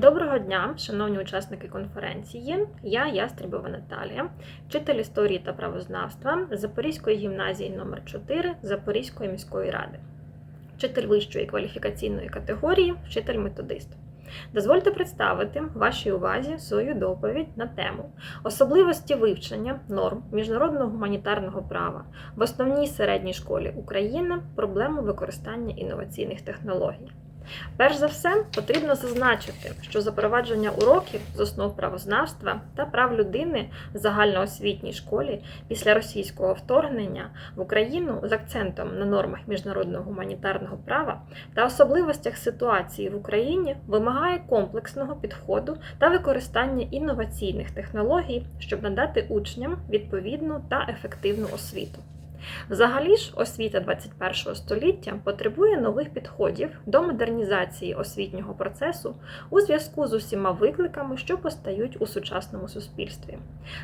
Доброго дня, шановні учасники конференції. Я Ястребова Наталія, вчитель історії та правознавства Запорізької гімназії номер 4 Запорізької міської ради, вчитель вищої кваліфікаційної категорії, вчитель-методист. Дозвольте представити вашій увазі свою доповідь на тему особливості вивчення норм міжнародного гуманітарного права в основній середній школі України, проблему використання інноваційних технологій. Перш за все, потрібно зазначити, що запровадження уроків з основ правознавства та прав людини в загальноосвітній школі після російського вторгнення в Україну з акцентом на нормах міжнародного гуманітарного права та особливостях ситуації в Україні вимагає комплексного підходу та використання інноваційних технологій, щоб надати учням відповідну та ефективну освіту. Взагалі ж, освіта 21 століття потребує нових підходів до модернізації освітнього процесу у зв'язку з усіма викликами, що постають у сучасному суспільстві.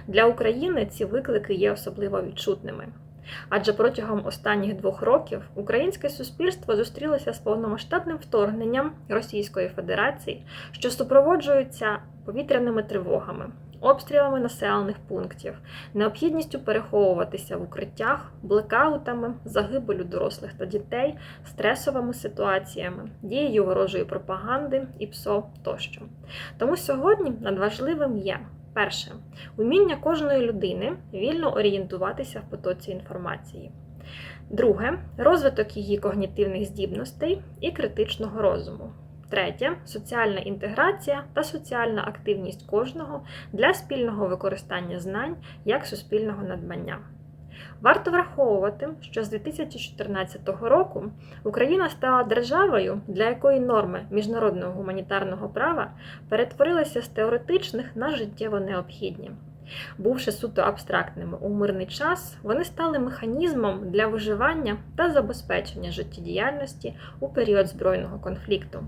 Для України ці виклики є особливо відчутними. Адже протягом останніх двох років українське суспільство зустрілося з повномасштабним вторгненням Російської Федерації, що супроводжується повітряними тривогами, обстрілами населених пунктів, необхідністю переховуватися в укриттях, блекаутами, загибелю дорослих та дітей, стресовими ситуаціями, дією ворожої пропаганди і ПСО тощо. Тому сьогодні надважливим є. Перше уміння кожної людини вільно орієнтуватися в потоці інформації. Друге розвиток її когнітивних здібностей і критичного розуму. Третє соціальна інтеграція та соціальна активність кожного для спільного використання знань як суспільного надбання. Варто враховувати, що з 2014 року Україна стала державою, для якої норми міжнародного гуманітарного права перетворилися з теоретичних на життєво необхідні. Бувши суто абстрактними у мирний час, вони стали механізмом для виживання та забезпечення життєдіяльності у період збройного конфлікту.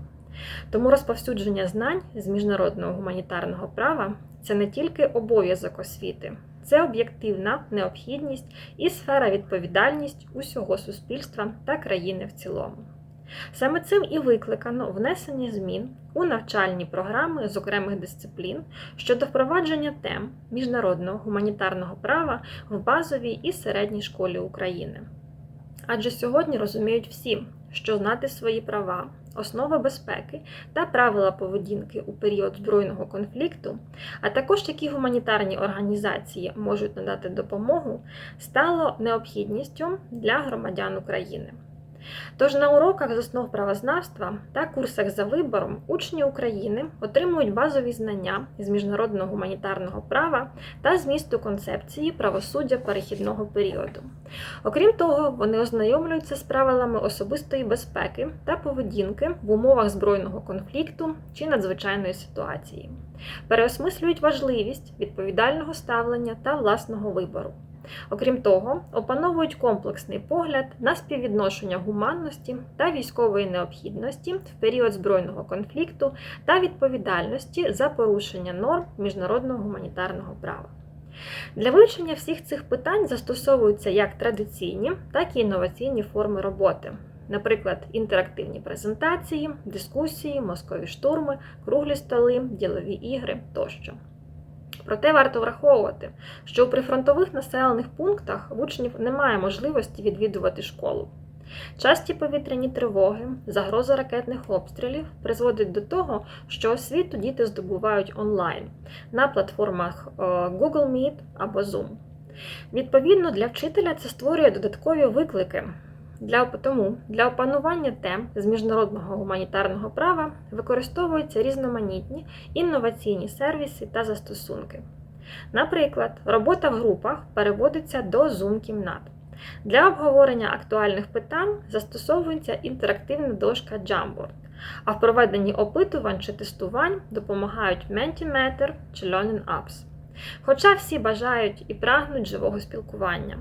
Тому розповсюдження знань з міжнародного гуманітарного права це не тільки обов'язок освіти, це об'єктивна необхідність і сфера відповідальність усього суспільства та країни в цілому. Саме цим і викликано внесення змін у навчальні програми з окремих дисциплін щодо впровадження тем міжнародного гуманітарного права в базовій і середній школі України. Адже сьогодні розуміють всі, що знати свої права, основи безпеки та правила поведінки у період збройного конфлікту, а також які гуманітарні організації можуть надати допомогу, стало необхідністю для громадян України. Тож на уроках з основ правознавства та курсах за вибором учні України отримують базові знання з міжнародного гуманітарного права та змісту концепції правосуддя перехідного періоду. Окрім того, вони ознайомлюються з правилами особистої безпеки та поведінки в умовах збройного конфлікту чи надзвичайної ситуації, переосмислюють важливість відповідального ставлення та власного вибору. Окрім того, опановують комплексний погляд на співвідношення гуманності та військової необхідності в період збройного конфлікту та відповідальності за порушення норм міжнародного гуманітарного права. Для вивчення всіх цих питань застосовуються як традиційні, так і інноваційні форми роботи. Наприклад, інтерактивні презентації, дискусії, мозкові штурми, круглі столи, ділові ігри тощо. Проте варто враховувати, що у прифронтових населених пунктах учнів немає можливості відвідувати школу. Часті повітряні тривоги, загроза ракетних обстрілів призводить до того, що освіту діти здобувають онлайн на платформах е, Google Meet або Zoom. Відповідно, для вчителя це створює додаткові виклики. Для тому для опанування тем з міжнародного гуманітарного права використовуються різноманітні інноваційні сервіси та застосунки. Наприклад, робота в групах переводиться до Zoom-кімнат. Для обговорення актуальних питань застосовується інтерактивна дошка Jamboard, а в проведенні опитувань чи тестувань допомагають Mentimeter чи Learning Apps. Хоча всі бажають і прагнуть живого спілкування.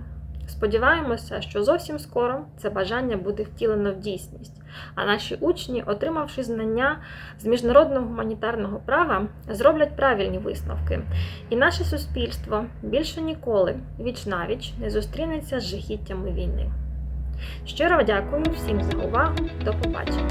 Сподіваємося, що зовсім скоро це бажання буде втілено в дійсність, а наші учні, отримавши знання з міжнародного гуманітарного права, зроблять правильні висновки, і наше суспільство більше ніколи віч навіч не зустрінеться з жахіттями війни. Щиро дякую всім за увагу. До побачення!